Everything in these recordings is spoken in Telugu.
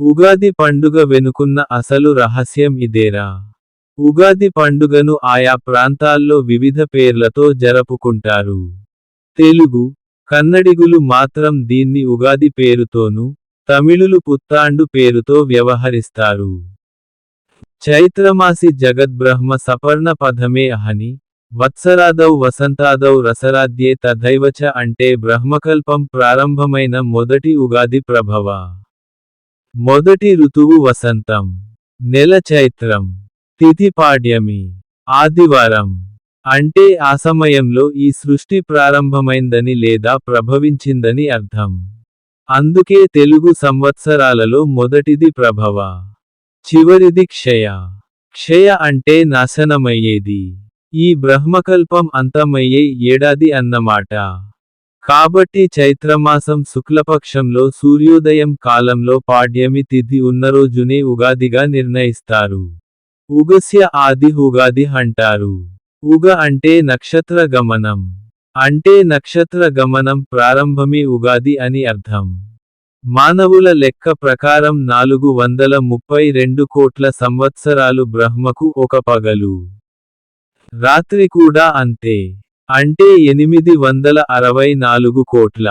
ఉగాది పండుగ వెనుకున్న అసలు రహస్యం ఇదేరా. ఉగాది పండుగను ఆయా ప్రాంతాల్లో వివిధ పేర్లతో జరుపుకుంటారు. తెలుగు కన్నడిగులు మాత్రం దీన్ని ఉగాది పేరుతోనూ తమిళులు పుత్తాండు పేరుతో వ్యవహరిస్తారు. చైత్రమాసి జగద్బ్రహ్మ సపర్ణ పథమే అహని వత్సరాదౌ వసంతాదౌ రసరాద్యే తథైవచ అంటే బ్రహ్మకల్పం ప్రారంభమైన మొదటి ఉగాది ప్రభవ. మొదటి ఋతువు వసంతం. నెల చైత్రం. తిథి పాడ్యమి. ఆదివారం. అంటే ఆ సమయంలో ఈ సృష్టి ప్రారంభమైందని లేదా ప్రభవించిందని అర్థం. అందుకే తెలుగు సంవత్సరాలలో మొదటిది ప్రభవ. చివరిది క్షయ. క్షయ అంటే నాశనమయ్యేది. ఈ బ్రహ్మకల్పం అంతమయ్యే ఏడాది అన్నమాట. కాబట్టి చైత్రమాసం శుక్లపక్షంలో సూర్యోదయం కాలంలో పాడ్యమి తిథి ఉన్నరోజునే ఉగాదిగా నిర్ణయిస్తారు. ఉగస్య ఆది ఉగాది అంటారు. ఉగ అంటే నక్షత్ర గమనం. అంటే నక్షత్ర గమనం ప్రారంభమే ఉగాది అని అర్థం. మానవుల లెక్క ప్రకారం నాలుగు వందల ముప్పై రెండు కోట్ల సంవత్సరాలు బ్రహ్మకు ఒక పగలు. రాత్రి కూడా అంతే. అంటే ఎనిమిది వందల అరవై నాలుగు కోట్ల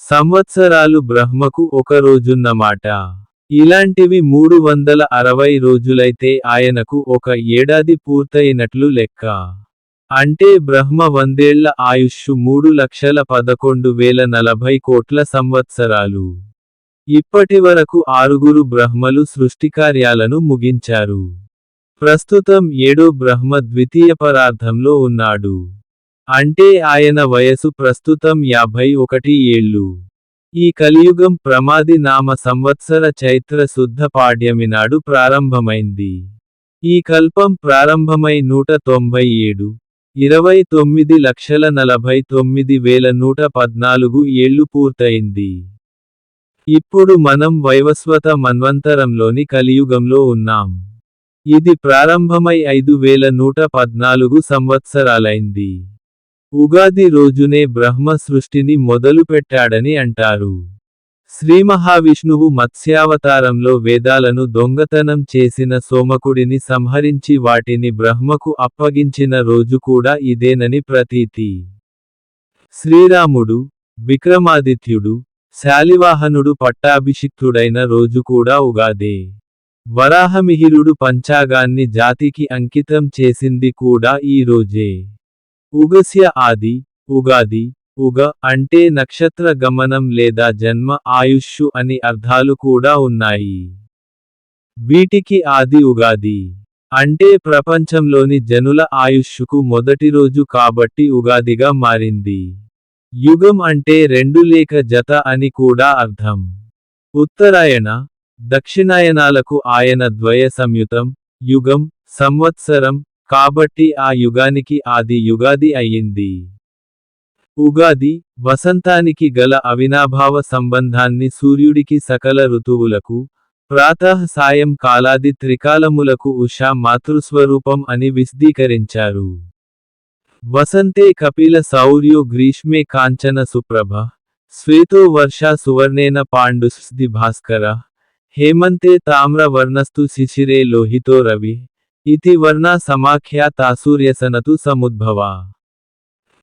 సంవత్సరాలు బ్రహ్మకు ఒక రోజున్నమాట. ఇలాంటివి మూడు వందల అరవై రోజులైతే ఆయనకు ఒక ఏడాది పూర్తయినట్లు లెక్క. అంటే బ్రహ్మ వందేళ్ళ ఆయుష్షు మూడు లక్షల పదకొండు వేల నలభై కోట్ల సంవత్సరాలు. ఇప్పటివరకు ఆరుగురు బ్రహ్మలు సృష్టికార్యాలను ముగించారు. ప్రస్తుతం ఏడో బ్రహ్మ ద్వితీయ పరార్థంలో ఉన్నాడు. అంటే ఆయన వయసు ప్రస్తుతం యాభై ఒకటి ఏళ్ళు. ఈ కలియుగం ప్రమాది నామ సంవత్సర చైత్ర శుద్ధ పాడ్యమినాడు ప్రారంభమైంది. ఈ కల్పం ప్రారంభమై నూట తొంభై ఏడు ఇరవై తొమ్మిది లక్షల నలభై తొమ్మిది వేల నూట పద్నాలుగు ఏళ్ళు పూర్తయింది. ఇప్పుడు మనం వైవస్వత మన్వంతరంలోని కలియుగంలో ఉన్నాం. ఇది ప్రారంభమై ఐదు వేల నూట పద్నాలుగు సంవత్సరాలైంది. ఉగాది రోజునే బ్రహ్మ సృష్టిని మొదలుపెట్టాడని అంటారు. శ్రీ మహావిష్ణువు మత్స్యావతారంలో వేదాలను దొంగతనం చేసిన సోమకుడిని సంహరించి వాటిని బ్రహ్మకు అప్పగించిన రోజు కూడా ఇదేనని ప్రతీతి. శ్రీరాముడు విక్రమాదిత్యుడు శాలివాహనుడు పట్టాభిషిక్తుడైన రోజు కూడా ఉగాదే. వరాహమిహిరుడు పంచాగాన్ని జాతికి అంకితం చేసింది కూడా ఈ రోజే. ఉగస్య ఆది ఉగాది ఉగ అంటే నక్షత్ర గమనం లేదా జన్మ ఆయుష్షు అని అర్థాలు కూడా ఉన్నాయి. వీటికి ఆది ఉగాది అంటే ప్రపంచంలోని జనుల ఆయుష్షుకు మొదటి రోజు కాబట్టి ఉగాదిగా మారింది. యుగం అంటే రెండు లేక జత అని కూడా అర్థం. ఉత్తరాయణ దక్షిణాయనాలకు ఆయన ద్వయ సంయుతం యుగం సంవత్సరం కాబట్టి ఆ యుగానికి ఆది యుగాది అయ్యింది. ఉగాది వసంతానికి గల అవినాభావ సంబంధాన్ని సూర్యుడికి సకల ఋతువులకు ప్రాతః సాయం కాలాది త్రికాలములకు ఉషా మాతృస్వరూపం అని విశదీకరించారు. వసంతే కపిల సౌర్యో గ్రీష్మే కాంచన సుప్రభ శ్వేతో వర్షా సువర్ణేన పాండుస్ది భాస్కర హేమంతే తామ్ర వర్ణస్తు శిశిరే లోహితో రవి ఇతి వర్ణ సమాఖ్యాతాసూర్యసనతు సముద్భవ.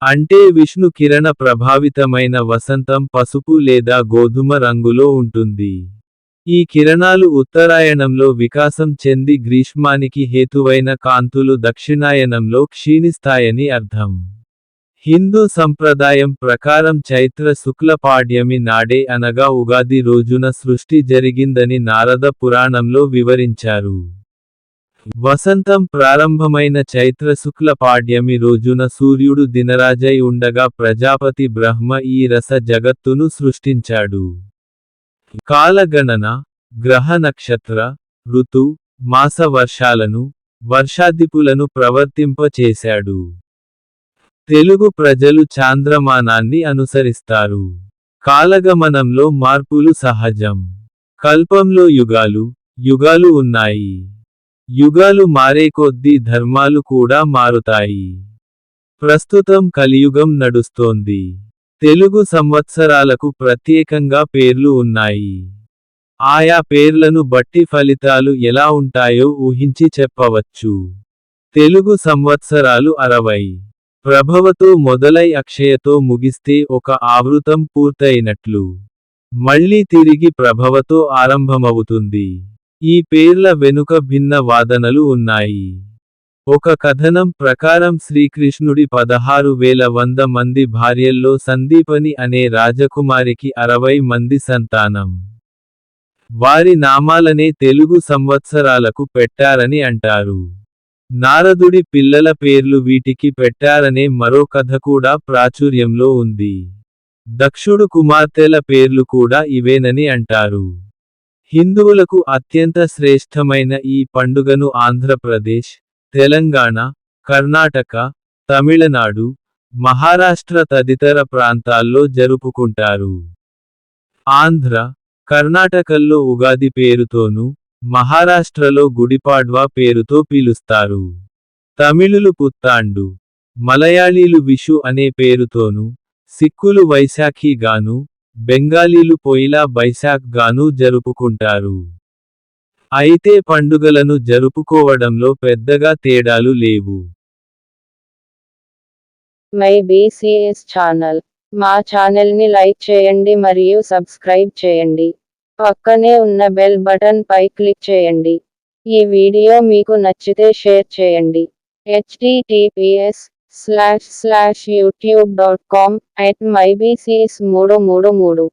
అంటే విష్ణు కిరణ ప్రభావితమైన వసంతం పసుపు లేదా గోధుమ రంగులో ఉంటుంది. ఈ కిరణాలు ఉత్తరాయణంలో వికాసం చెంది గ్రీష్మానికి హేతువైన కాంతులు దక్షిణాయనంలో క్షీణిస్తాయని అర్థం. హిందూ సంప్రదాయం ప్రకారం చైత్ర శుక్లపాడ్యమి నాడే అనగా ఉగాది రోజున సృష్టి జరిగిందని నారద పురాణంలో వివరించారు. వసంతం ప్రారంభమైన చైత్ర శుక్ల పాడ్యమి రోజున సూర్యుడు దినరాజై ఉండగా ప్రజాపతి బ్రహ్మ ఈ రస జగత్తును సృష్టించాడు. కాలగణన గ్రహ నక్షత్ర ఋతు మాస వర్షాలను వర్షాదిపులను ప్రవర్తింపచేశాడు. తెలుగు ప్రజలు చాంద్రమానాన్ని అనుసరిస్తారు. కాలగమనంలో మార్పులు సహజం. కల్పంలో యుగాలు యుగాలు ఉన్నాయి. యుగాలు మారే కొద్దీ ధర్మాలు కూడా మారుతాయి. ప్రస్తుతం కలియుగం నడుస్తోంది. తెలుగు సంవత్సరాలకు ప్రత్యేకంగా పేర్లు ఉన్నాయి. ఆయా పేర్లను బట్టి ఫలితాలు ఎలా ఉంటాయో ఊహించి చెప్పవచ్చు. తెలుగు సంవత్సరాలు అరవై. ప్రభవతో మొదలై అక్షయతో ముగిస్తే ఒక ఆవృతం పూర్తయినట్లు. మళ్ళీ తిరిగి ప్రభవతో ఆరంభమవుతుంది. ఈ పేర్ల వెనుక భిన్న వాదనలు ఉన్నాయి. ఒక కథనం ప్రకారం శ్రీకృష్ణుడి పదహారు వేల వంద మంది భార్యల్లో సందీపని అనే రాజకుమారికి అరవై మంది సంతానం. వారి నామాలనే తెలుగు సంవత్సరాలకు పెట్టారని అంటారు. నారదుడి పిల్లల పేర్లు వీటికి పెట్టారనే మరో కథ కూడా ప్రాచుర్యంలో ఉంది. దక్షుడు కుమార్తెల పేర్లు కూడా ఇవేనని అంటారు. హిందువులకు అత్యంత శ్రేష్టమైన ఈ పండుగను ఆంధ్రప్రదేశ్ తెలంగాణ కర్ణాటక తమిళనాడు మహారాష్ట్ర తదితర ప్రాంతాల్లో జరుపుకుంటారు. ఆంధ్ర కర్ణాటకల్లో ఉగాది పేరుతోనూ మహారాష్ట్రలో గుడిపాడ్వా పేరుతో పిలుస్తారు. తమిళులు పుత్తాండు మలయాళీలు విషు అనే పేరుతోనూ సిక్కులు వైశాఖిగాను బెంగాలీలు పొయిలా బైశాఖ్ గాను జరుపుకుంటారు. అయితే పండుగలను జరుపుకోవడంలో పెద్దగా తేడాలు లేవు. My BCS channel. మా ఛానల్ని లైక్ చేయండి మరియు సబ్స్క్రైబ్ చేయండి. పక్కనే ఉన్న బెల్ బటన్ పై క్లిక్ చేయండి. ఈ వీడియో మీకు నచ్చితే షేర్ చేయండి. HTTPS slash slash youtube.com at mybcs333